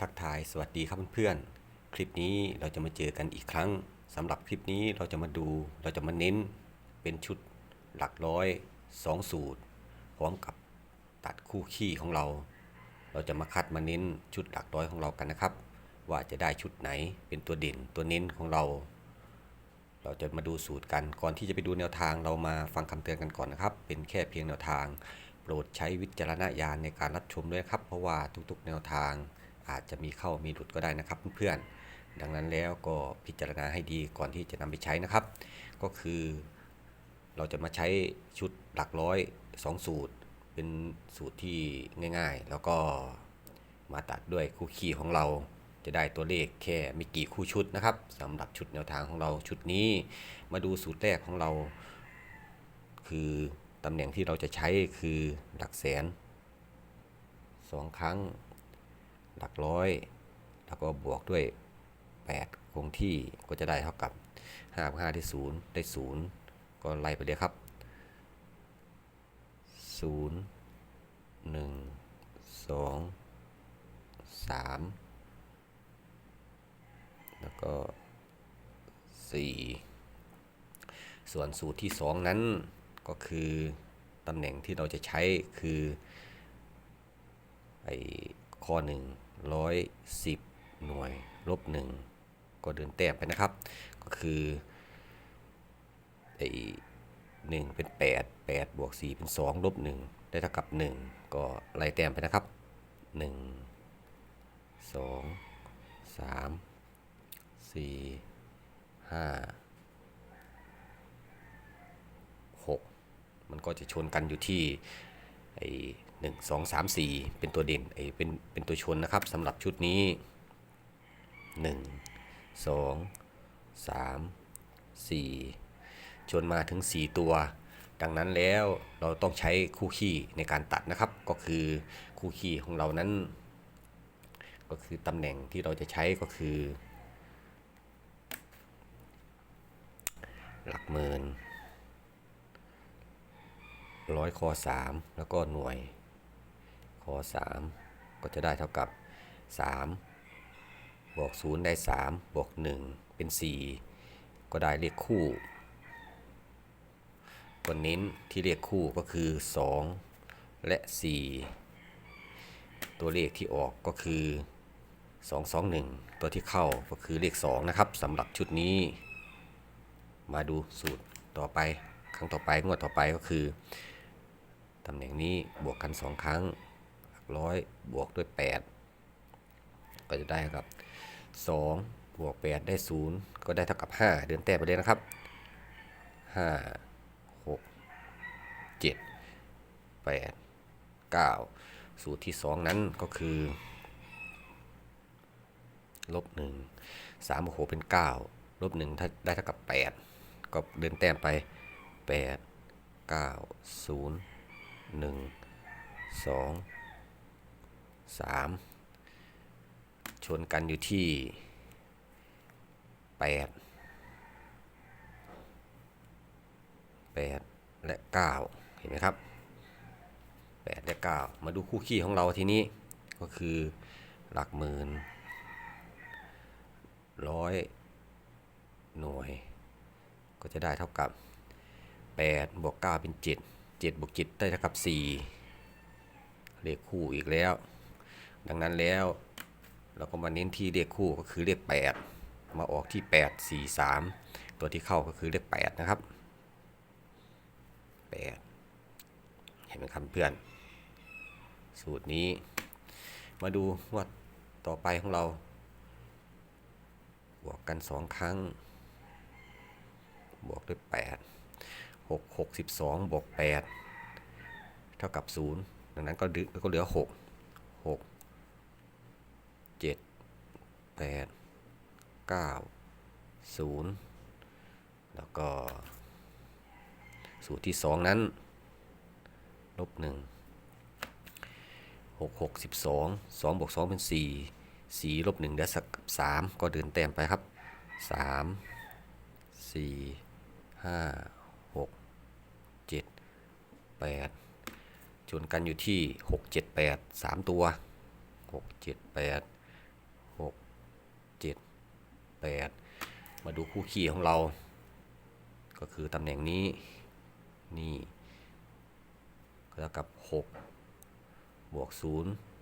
ทักทายสวัสดีครับเพื่อนๆ คลิปนี้เราจะมาเจอกันอีกครั้งสำหรับคลิปนี้เราจะมาดูเราจะมาเน้นเป็นชุดหลักร้อยสองสูตร พร้อมกับตัดคู่ขี้ของเรา เราจะมาคัดมาเน้นชุดหลักร้อยของเรากันนะครับ ว่าจะได้ชุดไหนเป็นตัวเด่นตัวเน้นของเรา เราจะมาดูสูตรกันก่อนที่จะไปดูแนวทางเรามาฟังคำเตือนกันก่อนนะครับ เป็นแค่เพียงแนวทาง โปรดใช้วิจารณญาณในการรับชมด้วยครับ เพราะว่าทุกๆ แนวทาง อาจจะมีเข้ามีหลุดก็ได้นะครับเพื่อนๆดังนั้นแล้วก็พิจารณาให้ดีก่อนที่จะนำไปใช้นะครับ ก็คือเราจะมาใช้ชุดหลักร้อยสองสูตร เป็นสูตรที่ง่าย ๆ แล้วก็มาตัดด้วยคู่ขี้ของเราจะได้ตัวเลขแค่ไม่กี่คู่ชุดนะครับสำหรับชุดแนวทางของเราชุดนี้ มาดูสูตรแรกของเรา คือตำแหน่งที่เราจะใช้คือหลักแสนสองครั้ง หลักร้อย แล้วก็บวกด้วย 8 คงที่ก็จะได้เท่ากับ5บวก5ได้0ได้0ก็ไล่ไปเลยครับ0 1 2 3แล้วก็4ส่วนสูตรที่2นั้นก็คือตำแหน่งที่เราจะใช้คือไอ้ข้อ1 110 หน่วยลบ1ก็เดินแต้มไปนะครับ ก็คือไอ้หนึ่งเป็น 8 8 บวก 4 เป็น 2 ลบ 1 ได้เท่ากับ 1 ก็ไล่แต้มไปนะครับ 1 2 3สี่ห้าหกมันก็จะชนกันอยู่ที่ไอ้ หนึ่งสองสามสี่เป็นตัวเด่นไอ้เป็นเป็นตัวชนนะครับสำหรับชุดนี้หนึ่งสองสามสี่ชนมาถึง 4 ตัว ดังนั้นแล้วเราต้องใช้คู่ขี้ในการตัดนะครับ ก็คือคู่ขี้ของเรานั้น ก็คือตำแหน่งที่เราจะใช้ก็คือ หลักหมื่นร้อยคอสามแล้วก็หน่วย คอสามก็จะได้เท่ากับสามบวกศูนย์ได้สามบวกหนึ่งเป็นสี่ก็ได้เลขคู่ตัวเน้นที่เลขคู่ก็คือสองและสี่ตัวเลขที่ออกก็คือ 221 ตัวที่เข้าก็คือเลข 2 นะครับสำหรับชุดนี้ มาดูสูตรต่อไปครั้งต่อไปงวดต่อไปก็คือ ตำแหน่งนี้บวกกัน 2 ครั้ง หลักร้อยบวกด้วย 8 ก็จะได้กับ 2 บวก 8 ได้ 0 ก็ได้เท่ากับ 5 เดินแต้มไปเลยนะครับ 5 6 7 8 9 สูตรที่ 2 นั้นก็คือลบหนึ่งสามบวกหกเป็นเก้าลบหนึ่งถ้าได้เท่ากับแปดก็เดินแต้มไปแปดเก้าศูนย์หนึ่งสอง สามชนกันอยู่ที่แปดแปดและเก้าเห็นไหมครับแปดและเก้ามาดูคู่ขี้ของเราทีนี้ก็คือหลักหมื่นร้อยหน่วย ก็จะได้เท่ากับ 8 บวก 9 เป็น 7 7 บวก 7 ได้เท่ากับ 4 เลขคู่อีกแล้ว ดังนั้นแล้วเราก็มาเน้นที่เลขคู่ก็คือเลข8 มาออกที่ 8 4 3 ตัวที่เข้าก็คือเลข8 นะครับ 8 เห็นไหมครับเพื่อน สูตรนี้ มาดูว่าต่อไปของเรา บวกกัน 2 ครั้ง บวกด้วย 8 6 6 12 บวก 8 เท่ากับ 0 ดังนั้นก็ก็เหลือ 6 แปดเก้าศูนย์แล้วก็ สูตรที่สองนั้น ลบหนึ่งหกหกสิบสองสองบวกสองเป็นสี่สี่ลบหนึ่งได้สักสามก็เดินแต้มไปครับสามสี่ห้าหกเจ็ดแปดชนกันอยู่ที่หกเจ็ดแปดสามตัวหกเจ็ดแปดหก 8 มาดูคู่คีของเรา ก็คือตำแหน่งนี้ นี่ ก็เท่ากับ 6 บวก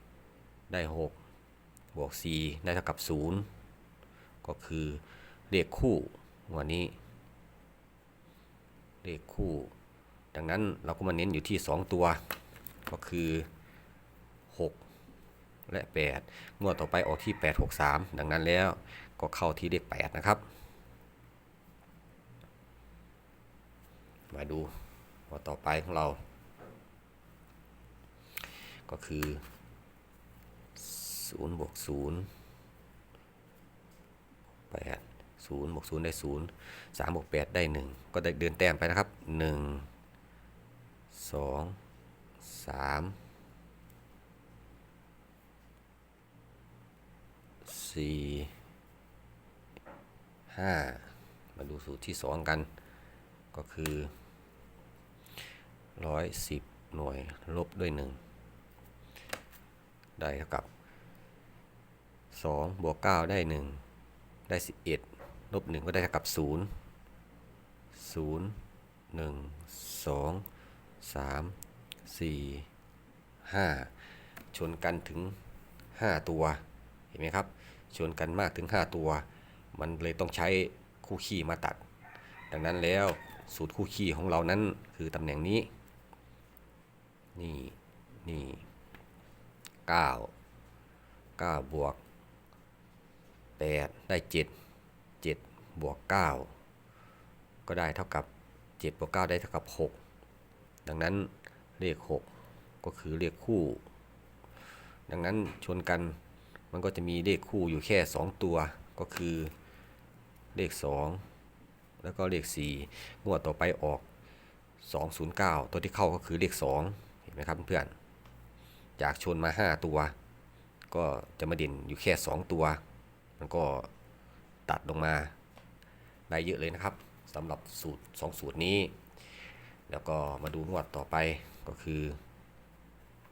0 ได้ 6 บวก 4 ได้เท่ากับ 0 ก็คือเลขคู่วันนี้ เลขคู่ ดังนั้นเราก็มาเน้นอยู่ที่ 2 ตัว ก็คือ 6 และ 8 งวดต่อไปออกที่ 8 6 3 ดังนั้นแล้วก็เข้าที่เลข8นะครับ มาดูงวดต่อไปของเรา ก็คือ0บวก0 8 0บวก0ได้ 0 3บวก8ได้ 1 ก็ได้เดินแต้มไปนะครับ 1 2 3 สี่ห้ามาดูสูตรที่สองกัน ก็คือร้อยสิบหน่วยลบด้วยหนึ่งได้เท่ากับสองบวกเก้าได้หนึ่งได้สิบเอ็ดลบหนึ่งก็ได้เท่ากับศูนย์ศูนย์หนึ่งสองสามสี่ห้าชนกันถึงห้าตัว เห็นไหมครับ ชนกันมากถึง 5 ตัว มันเลยต้องใช้คู่ขี้มาตัด ดังนั้นแล้วสูตรคู่ขี้ของเรานั้นคือตำแหน่งนี้ นี่ นี่ 9 9 บวก 8 ได้ 7 7 บวก 9 ก็ได้เท่ากับ 7 บวก 9 ได้เท่ากับ 6 ดังนั้นเลข 6 ก็คือเลขคู่ ดังนั้นชนกัน มันก็จะมีเลขคู่อยู่แค่ 2 ตัวก็คือเลข 2 แล้วก็เลข 4 งวดต่อไปออก 209 ตัวที่เข้าก็คือเลข 2 เห็นไหมครับเพื่อนจากชนมา 5 ตัว ก็จะมาเด่นอยู่แค่ 2 ตัว มันก็ตัดลงมาได้เยอะเลยนะครับสำหรับสูตร 2 สูตรนี้ แล้วก็มาดูงวดต่อไปก็คือ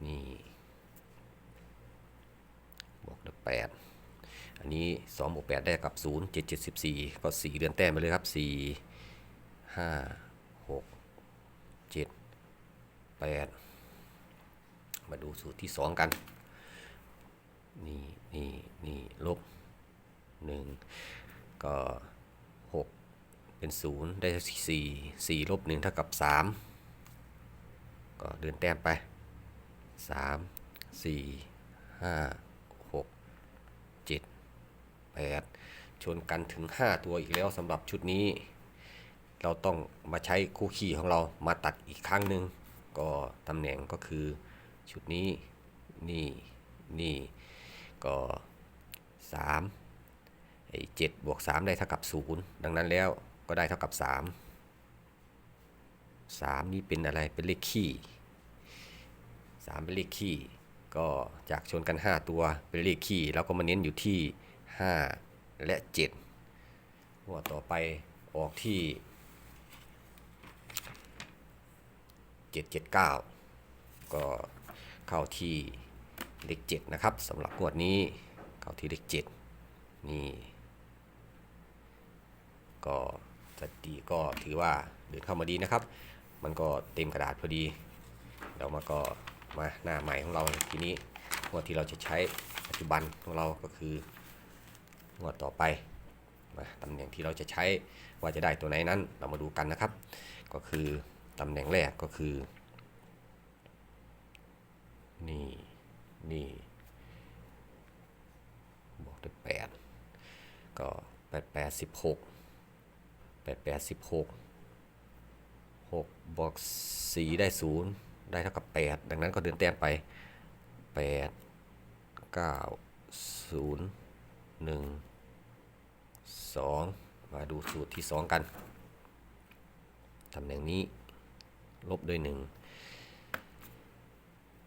นี่ แปดอันนี้สองบวกแปดได้กับศูนย์เจ็ดเจ็ดสิบสี่ก็สี่เดือนแต้มไปเลยครับสี่ห้าหกเจ็ดแปดมาดูสูตรที่สองกันนี่นี่นี่ลบหนึ่งก็หกเป็นศูนย์ได้สี่สี่ลบหนึ่งเท่ากับสามก็เดินแต้มไปสามสี่ห้า 8 ชนกันถึง 5 ตัวอีกแล้วสำหรับชุดนี้ เราต้องมาใช้คู่ขี่ของเรามาตัดอีกครั้งหนึ่งก็ตำแหน่งก็คือชุดนี้นี่นี่ก็3ไอ้เจ็ดบวก 3 ได้เท่ากับ 0 ดังนั้นแล้วก็ได้เท่ากับ 3 3 นี่เป็นอะไรเป็นเลขคี่3เป็นเลขคี่ก็จากชนกัน 5 ตัวเป็นเลขคี่เราก็มาเน้นอยู่ที่ 5 และ7หัวดต่อไปออกที่ 779 ก็เข้าที่เลข7นะครับสำหรับงวดนี้เข้าที่เลข7นี่ก็สติก็ถือว่าเดินเข้ามาดีนะครับ มันก็เต็มกระดาษพอดี เรามาก็มาหน้าใหม่ของเราทีนี้งวดที่เราจะใช้ปัจจุบันของเราก็คือ งวดต่อไปมาตำแหน่งที่เราจะใช้ว่าจะได้ตัวไหนนั้นเรามาดูกันนะครับ ก็คือตำแหน่งแรกก็คือ นี่นี่บวกด้วยแปดก็แปดแปดสิบหกแปดแปดสิบหกหกบวกสี่ได้ศูนย์ได้เท่ากับ8ดังนั้นก็เดินแต้มไป8 9 0 1 2 มาดูสูตรที่ 2 กัน ตำแหน่งนี้ ลบด้วย 1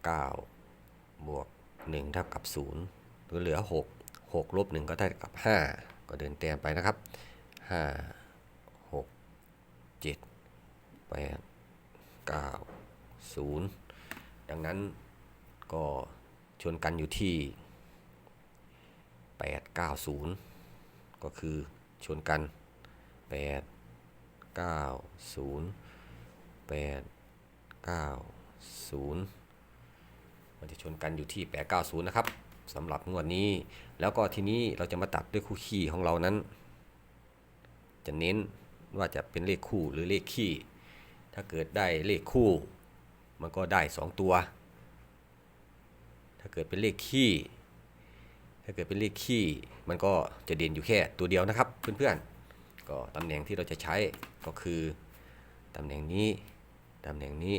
9 บวก 1 เท่ากับ0ก็เหลือ 6 6 ลบ 1 ก็ได้กับ 5 ก็เดินแต้มไปนะครับ 5 6 7 8 9 0 ดังนั้นก็ชนกันอยู่ที่ 890 ก็คือ ชนกัน 8 9 0 8 9 0 มันจะชนกันอยู่ที่ 890 นะครับสำหรับงวดนี้ แล้วก็ทีนี้เราจะมาตัดด้วยคู่ขี้ของเรานั้น จะเน้นว่าจะเป็นเลขคู่หรือเลขขี้ ถ้าเกิดได้เลขคู่ มันก็ได้ 2 ตัว ถ้าเกิดเป็นเลขขี้ถ้าเกิดเป็นเลขขี้มันก็จะเด่นอยู่แค่ตัวเดียวนะครับเพื่อนๆ ก็ตำแหน่งที่เราจะใช้ก็คือตำแหน่งนี้ตำแหน่งนี้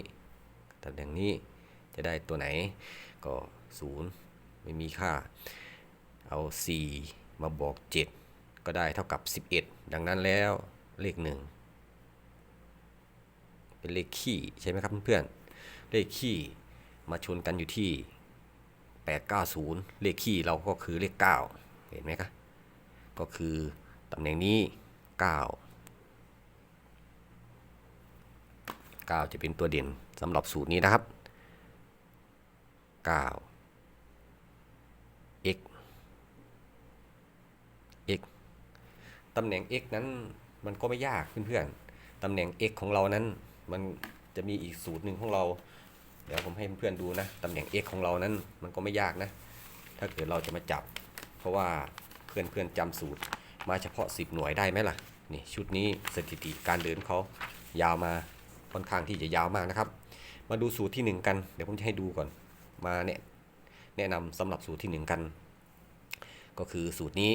ตำแหน่งนี้จะได้ตัวไหนก็0ไม่มีค่า เอา 4 มาบอก 7 ก็ได้เท่ากับ 11 ดังนั้นแล้วเลข 1 เป็นเลขขี้ใช่ไหมครับเพื่อนๆเลขขี้มาชนกันอยู่ที่ 890 เลขขี้เราก็คือเลข 9 เห็นไหมครับก็คือตำแหน่งนี้ 9 9 จะเป็นตัวเด่นสำหรับสูตรนี้นะครับ 9 x x ตำแหน่ง x นั้นมันก็ไม่ยากเพื่อนๆตำแหน่ง x ของเรานั้นมันจะมีอีกสูตรหนึ่งของเรา ดี๋ยวผมให้เพื่อนดูนะตำแหน่ง x ของเรานั้นมันก็ไม่ยากนะ ถ้าเกิดเราจะมาจับ เพราะว่าเพื่อนๆจำสูตรมาเฉพาะ 10 หน่วยได้ไหมล่ะนี่ชุดนี้สถิติการเดินเขายาวมาค่อนข้างที่จะยาวมากนะครับ มาดูสูตรที่ 1 กัน เดี๋ยวผมจะให้ดูก่อนมาเนี่ยแนะนำสำหรับสูตรที่ 1 กัน ก็คือสูตรนี้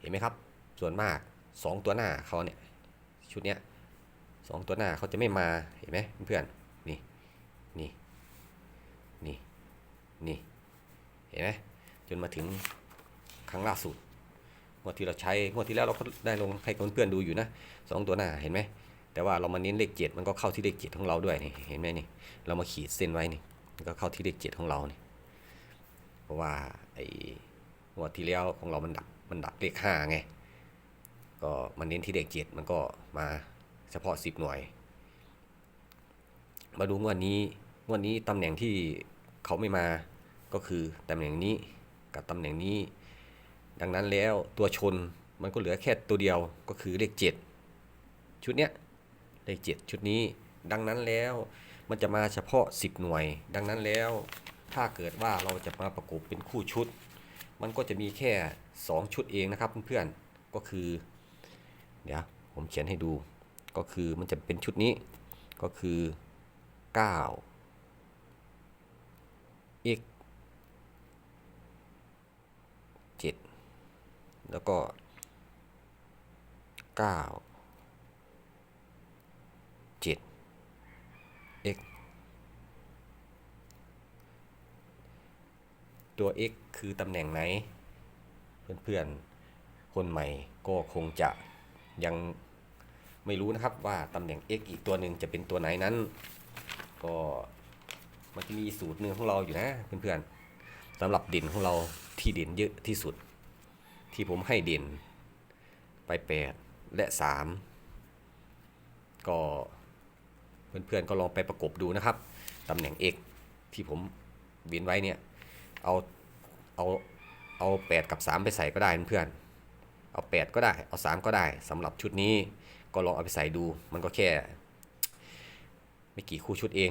เห็นไหมครับ ส่วนมาก 2 ตัวหน้าเขาเนี่ยชุดเนี้ยสองตัวหน้าเขาจะไม่มาเห็นไหมเพื่อนนี่นี่ นี่เห็นไหมจนมาถึงครั้งล่าสุดงวดที่เราใช้งวดที่แล้วเราก็ได้ลงให้เพื่อนๆดูอยู่นะสองตัวหน้าเห็นไหมแต่ว่าเรามาเน้นเลขเจ็ดมันก็เข้าที่เลขเจ็ดของเราด้วยนี่เห็นไหมนี่เรามาขีดเส้นไว้นี่มันก็เข้าที่เลขเจ็ดของเรานี่เพราะว่าไอ้งวดที่แล้วของเรามันดักมันดักเลขห้าไงก็มันเน้นที่เลขเจ็ดมันก็มาเฉพาะสิบหน่วย มาดูงวดนี้งวดนี้ตำแหน่งที่เขาไม่มา ก็คือตำแหน่งนี้กับตำแหน่งนี้ ดังนั้นแล้วตัวชนมันก็เหลือแค่ตัวเดียวก็คือเลข 7 ชุดเนี้ยเลข 7 ชุดนี้ ดังนั้นแล้วมันจะมาเฉพาะ 10 หน่วย ดังนั้นแล้วถ้าเกิดว่าเราจะมาประกบเป็นคู่ชุด มันก็จะมีแค่ 2 ชุดเองนะครับเพื่อนๆก็คือ เดี๋ยวผมเขียนให้ดู ก็คือมันจะเป็นชุดนี้ก็คือ 9 x 7 แล้วก็ 9 7 x ตัว x คือตำแหน่งไหน เพื่อนๆ คนใหม่ก็คงจะยังไม่รู้นะครับว่าตำแหน่ง x อีกตัวหนึ่งจะเป็นตัวไหนนั้น ก็มันจะมีสูตรหนึ่งของเราอยู่นะเพื่อนๆสำหรับด่นของเราที่ด่นเยอะที่สุด ที่ผมให้เด่นไป 8 และ 3 ก็เพื่อนๆก็ลองไปประกบดูนะครับตำแหน่ง x ที่ผมเวียนไว้เนี่ยเอาเอาเอา 8 กับ 3 ไปใส่ก็ได้เพื่อนเอา 8 ก็ได้เอา 3 ก็ได้สำหรับชุดนี้ก็ลองเอาไปใส่ดูมันก็แค่ ไม่กี่คู่ชุดเอง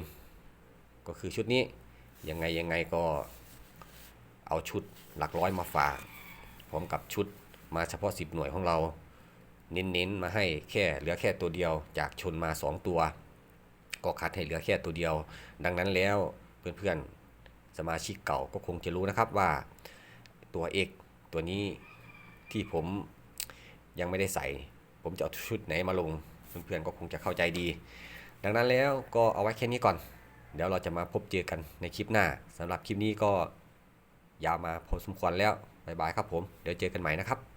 ก็คือชุดนี้ยังไงยังไงก็เอาชุดหลักร้อยมาฝาก ร้อมกับชุดมาเฉพาะ 10 หน่วยของเรา เน้นๆมาให้แค่เหลือแค่ตัวเดียว จากชนมา 2 ตัว ก็คัดให้เหลือแค่ตัวเดียว ดังนั้นแล้วเพื่อนๆสมาชิกเก่าก็คงจะรู้นะครับว่าตัว X ตัวนี้ที่ผมยังไม่ได้ใส่ ผมจะเอาชุดไหนมาลงเพื่อนๆก็คงจะเข้าใจดี ดังนั้นแล้วก็เอาไว้แค่นี้ก่อน เดี๋ยวเราจะมาพบเจอกันในคลิปหน้าสำหรับคลิปนี้ก็ยาวมาพอสมควรแล้ว บ๊ายบายครับผม เดี๋ยวเจอกันใหม่นะครับ